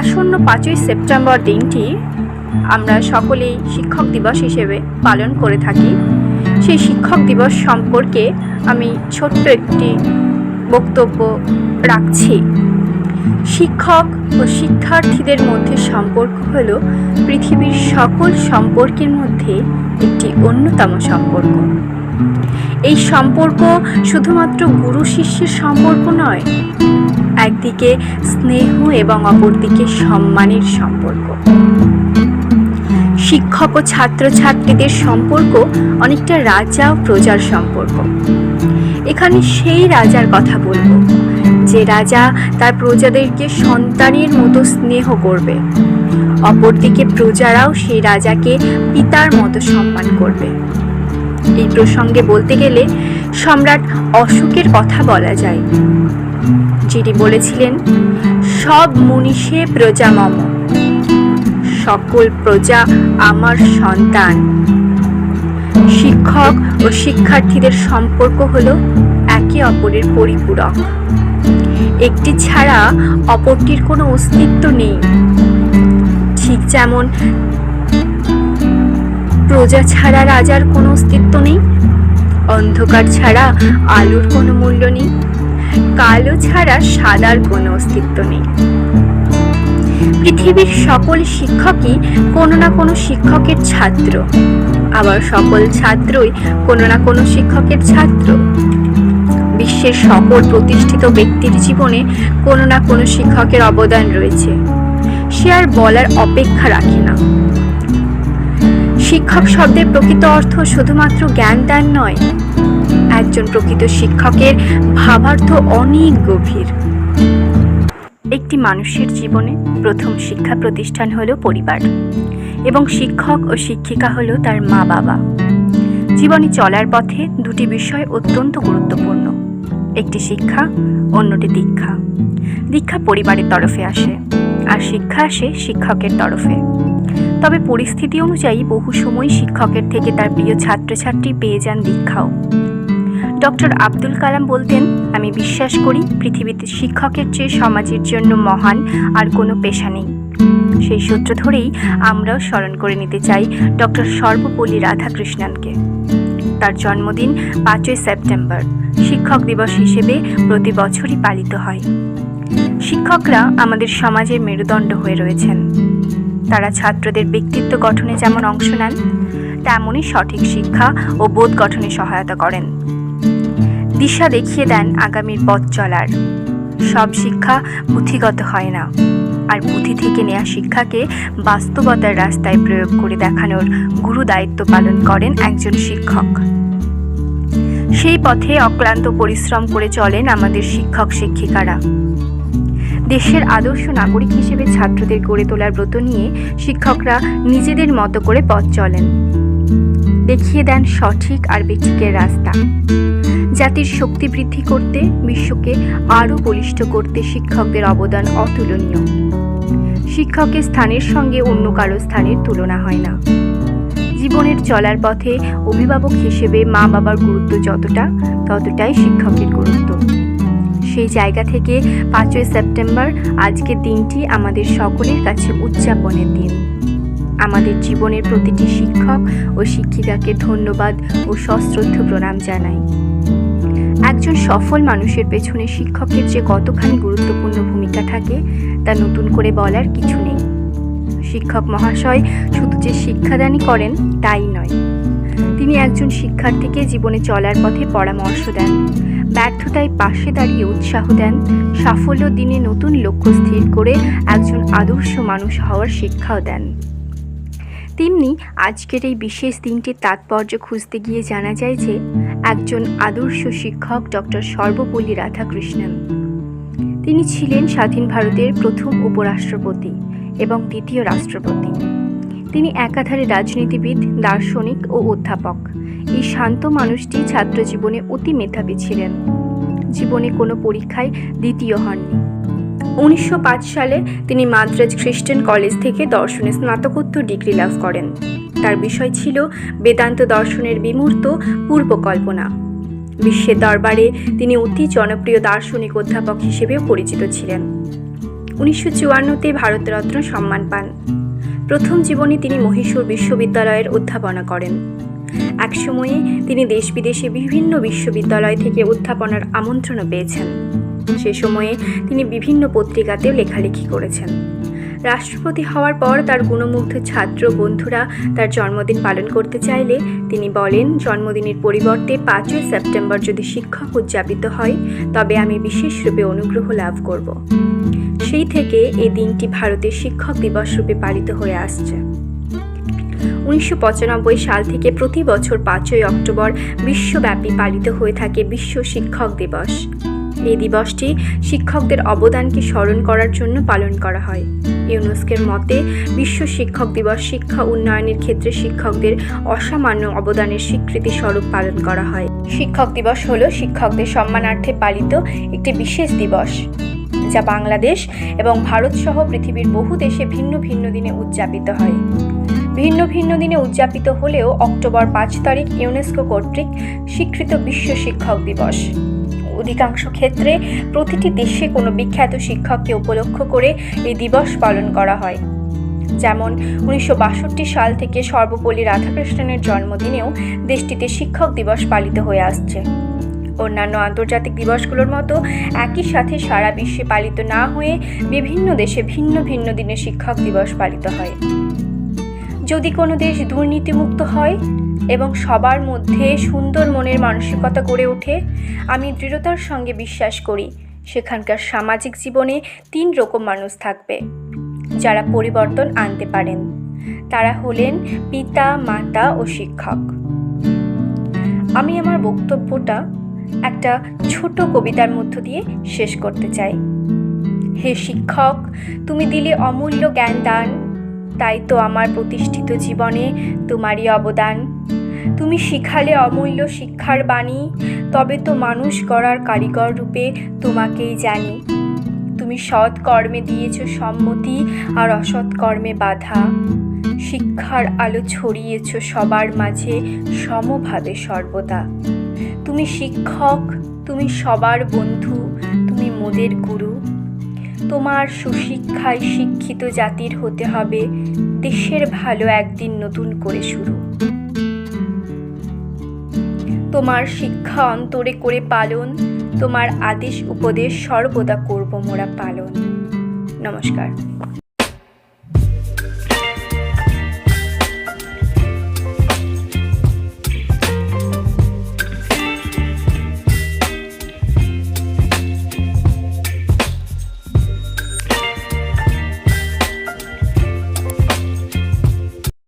আসন্ন পাঁচই সেপ্টেম্বর দিনটি আমরা সকলেই শিক্ষক দিবস হিসেবে পালন করে থাকি। সেই শিক্ষক দিবস সম্পর্কে আমি ছোট্ট একটি বক্তব্য রাখছি। শিক্ষক ও শিক্ষার্থীদের মধ্যে সম্পর্ক হল পৃথিবীর সকল সম্পর্কের মধ্যে একটি অন্যতম সম্পর্ক। এই সম্পর্ক শুধুমাত্র গুরু শিষ্যের সম্পর্ক নয়, একদিকে স্নেহ এবং অপরদিকে সম্মানের সম্পর্ক। শিক্ষক ও ছাত্রছাত্রীদের সম্পর্ক অনেকটা রাজা ও প্রজার সম্পর্ক। এখানে সেই রাজার কথা বলব, যে রাজা তার প্রজাদেরকে সন্তানের মতো স্নেহ করবে। অপরদিকে প্রজারাও সেই রাজাকে পিতার মতো সম্মান করবে। এই প্রসঙ্গে বলতে গেলে সম্রাট অশোকের কথা বলা যায়। যিনি বলেছিলেন, সব মনীষে প্রজা মম। সকল প্রজা আমার সন্তান। শিক্ষক ও শিক্ষার্থীদের সম্পর্ক হল একে অপরের পরিপূরক। একটি ছাড়া অপরটির কোনো অস্তিত্ব নেই। ঠিক যেমন প্রজা ছাড়া রাজার কোনো অস্তিত্ব নেই। অন্ধকার ছাড়া আলোর কোনো মূল্য নেই। কালো ছাড়া সাদার কোনো অস্তিত্ব নেই। পৃথিবীর সকল শিক্ষকই কোনো না কোনো শিক্ষকের ছাত্র। আবার সকল ছাত্রই কোনো না কোনো শিক্ষকের ছাত্র। বিশ্বের সকল প্রতিষ্ঠিত ব্যক্তির জীবনে কোনো না কোনো শিক্ষকের অবদান রয়েছে। সে আর বলার অপেক্ষা রাখে না। শিক্ষক শব্দের প্রকৃত অর্থ শুধুমাত্র জ্ঞান দান নয়। একজন প্রকৃত শিক্ষকের ভাবার্থ অনেক গভীর। একটি মানুষের জীবনে প্রথম শিক্ষা প্রতিষ্ঠান হল পরিবার এবং শিক্ষক ও শিক্ষিকা হল তার মা বাবা জীবনে চলার পথে দুটি বিষয় অত্যন্ত গুরুত্বপূর্ণ, একটি শিক্ষা, অন্যটি দীক্ষা। দীক্ষা পরিবারের তরফে আসে। আর শিক্ষা আসে শিক্ষকের তরফে। তবে পরিস্থিতি অনুযায়ী বহু সময় শিক্ষকের থেকে তার প্রিয় ছাত্রছাত্রী পেয়ে যান দীক্ষাও। ডক্টর আব্দুল কালাম বলতেন, আমি বিশ্বাস করি পৃথিবীতে শিক্ষকের চেয়ে সমাজের জন্য মহান আর কোনো পেশা নেই। সেই সূত্র ধরেই আমরাও স্মরণ করে নিতে চাই ডক্টর সর্বপল্লী রাধাকৃষ্ণনকে। তার জন্মদিন পাঁচই সেপ্টেম্বর, শিক্ষক দিবস হিসেবে প্রতি বছরই পালিত হয়। শিক্ষকরা আমাদের সমাজের মেরুদণ্ড হয়ে রয়েছেন। তারা ছাত্রদের ব্যক্তিত্ব গঠনে যেমন অংশ নেন, তেমনই সঠিক শিক্ষা ও বোধ গঠনে সহায়তা করেন। দিশা দেখিয়ে দেন আগামীর পথ চলার। সব শিক্ষা পুঁথিগত হয় না, আর পুঁথি থেকে নেওয়া শিক্ষাকে বাস্তবতার রাস্তায় প্রয়োগ করে দেখানোর গুরু দায়িত্ব পালন করেন একজন শিক্ষক। সেই পথে অক্লান্ত পরিশ্রম করে চলেন আমাদের শিক্ষক শিক্ষিকারা দেশের আদর্শ নাগরিক হিসেবে ছাত্রদের গড়ে তোলার ব্রত নিয়ে শিক্ষকরা নিজেদের মতো করে পথ চলেন। দেখিয়ে দেন সঠিক আর বেঠিকের রাস্তা। জাতির শক্তি বৃদ্ধি করতে, বিশ্বকে আরও বলিষ্ঠ করতে শিক্ষকদের অবদান অতুলনীয়। শিক্ষকের স্থানের সঙ্গে অন্য কারও স্থানের তুলনা হয় না। জীবনের চলার পথে অভিভাবক হিসেবে মা বাবার গুরুত্ব যতটা, ততটাই শিক্ষকের গুরুত্ব। সেই জায়গা থেকে পাঁচই সেপ্টেম্বর আজকের দিনটি আমাদের সকলের কাছে উদযাপনের দিন। আমাদের জীবনের প্রতিটি শিক্ষক ও শিক্ষিকাকে ধন্যবাদ ও সশ্রদ্ধ প্রণাম জানাই। একজন সফল মানুষের পেছনে শিক্ষকের যে কতখানি গুরুত্বপূর্ণ ভূমিকা থাকে, তা নতুন করে বলার কিছু নেই। শিক্ষক মহাশয় শুধু যে শিক্ষাদানই করেন, তাই নয়। তিনি একজন শিক্ষার্থীকে জীবনে চলার পথে পরামর্শ দেন। ব্যর্থতায় পাশে দাঁড়িয়ে উৎসাহ দেন। সাফল্য দিনে নতুন লক্ষ্য স্থির করে একজন আদর্শ মানুষ হওয়ার শিক্ষাও দেন। তেমনি আজকের এই বিশেষ দিনটির তাৎপর্য খুঁজতে গিয়ে জানা যায় যে, একজন আদর্শ শিক্ষক ডক্টর সর্বপল্লী রাধাকৃষ্ণন। তিনি ছিলেন স্বাধীন ভারতের প্রথম উপরাষ্ট্রপতি এবং দ্বিতীয় রাষ্ট্রপতি। তিনি একাধারে রাজনীতিবিদ, দার্শনিক ও অধ্যাপক। এই শান্ত মানুষটি ছাত্র জীবনে অতি মেধাবী ছিলেন। জীবনে কোনো পরীক্ষায় দ্বিতীয় হননি। উনিশশো পাঁচ সালে তিনি মাদ্রাজ খ্রিস্টান কলেজ থেকে দর্শনে স্নাতকোত্তর ডিগ্রি লাভ করেন। তার বিষয় ছিল বেদান্ত দর্শনের বিমূর্ত পূর্বকল্পনা। বিশ্বের দরবারে তিনি অতি জনপ্রিয় দার্শনিক অধ্যাপক হিসেবেও পরিচিত ছিলেন। উনিশশো চুয়ান্নতে ভারতরত্ন সম্মান পান। প্রথম জীবনে তিনি মহীশূর বিশ্ববিদ্যালয়ের অধ্যাপনা করেন। একসময়ে তিনি দেশ বিদেশে বিভিন্ন বিশ্ববিদ্যালয় থেকে অধ্যাপনার আমন্ত্রণও পেয়েছেন। সে সময়ে তিনি বিভিন্ন পত্রিকাতেও লেখালেখি করেছেন। রাষ্ট্রপতি হওয়ার পর তার গুণমুগ্ধ ছাত্র বন্ধুরা তার জন্মদিন পালন করতে চাইলে তিনি বলেন, জন্মদিনের পরিবর্তে পাঁচই সেপ্টেম্বর যদি শিক্ষক উদযাপিত হয়, তবে আমি বিশেষরূপে অনুগ্রহ লাভ করব। সেই থেকে এই দিনটি ভারতের শিক্ষক দিবস রূপে পালিত হয়ে আসছে। উনিশশো পঁচানব্বই সাল থেকে প্রতি বছর পাঁচই অক্টোবর বিশ্বব্যাপী পালিত হয়ে থাকে বিশ্ব শিক্ষক দিবস। এই দিবসটি শিক্ষকদের অবদানকে স্মরণ করার জন্য পালন করা হয়। ইউনেস্কের মতে, বিশ্ব শিক্ষক দিবস শিক্ষা উন্নয়নের ক্ষেত্রে শিক্ষকদের অসামান্য অবদানের স্বীকৃতি স্বরূপ পালন করা হয়। শিক্ষক দিবস হল শিক্ষকদের সম্মানার্থে পালিত একটি বিশেষ দিবস, যা বাংলাদেশ এবং ভারত সহ পৃথিবীর বহু দেশে ভিন্ন ভিন্ন দিনে উদযাপিত হয়। ভিন্ন ভিন্ন দিনে উদযাপিত হলেও অক্টোবর পাঁচ তারিখ ইউনেস্কো কর্তৃক স্বীকৃত বিশ্ব শিক্ষক দিবস। অধিকাংশ ক্ষেত্রে প্রতিটি দেশে কোনো বিখ্যাত শিক্ষককে উপলক্ষ করে এই দিবস পালন করা হয়। যেমন, উনিশশো বাষট্টি সাল থেকে সর্বপল্লী রাধাকৃষ্ণনের জন্মদিনেও দেশটিতে শিক্ষক দিবস পালিত হয়ে আসছে। অন্যান্য আন্তর্জাতিক দিবসগুলোর মতো একই সাথে সারা বিশ্বে পালিত না হয়ে বিভিন্ন দেশে ভিন্ন ভিন্ন দিনে শিক্ষক দিবস পালিত হয়। যদি কোনো দেশ দুর্নীতিমুক্ত হয় এবং সবার মধ্যে সুন্দর মনের মানসিকতা গড়ে ওঠে, আমি দৃঢ়তার সঙ্গে বিশ্বাস করি সেখানকার সামাজিক জীবনে তিন রকম মানুষ থাকবে। যারা পরিবর্তন আনতে পারেন। তারা হলেন পিতা, মাতা ও শিক্ষক। আমি আমার বক্তব্যটা একটা ছোট কবিতার মধ্য দিয়ে শেষ করতে চাই। হে শিক্ষক, তুমি দিলে অমূল্য জ্ঞান দান তাই তো আমার প্রতিষ্ঠিত জীবনে তোমারই অবদান। তুমি শিখালে অমূল্য শিক্ষার বাণী, তবে তো মানুষ গড়ার কারিগর রূপে তোমাকেই জানি। তুমি সৎ কর্মে দিয়েছ সম্মতি আর অসৎ কর্মে বাধা। শিক্ষার আলো ছড়িয়েছ সবার মাঝে সমভাবে সর্বদা। তুমি শিক্ষক, তুমি সবার বন্ধু, তুমি মোদের গুরু। তোমার সুশিক্ষায় শিক্ষিত জাতির হতে হবে। দেশের ভালো একদিন নতুন করে শুরু। তোমার শিক্ষা অন্তরে করে পালন, তোমার আদেশ উপদেশ সর্বদা করব মোরা পালন। নমস্কার।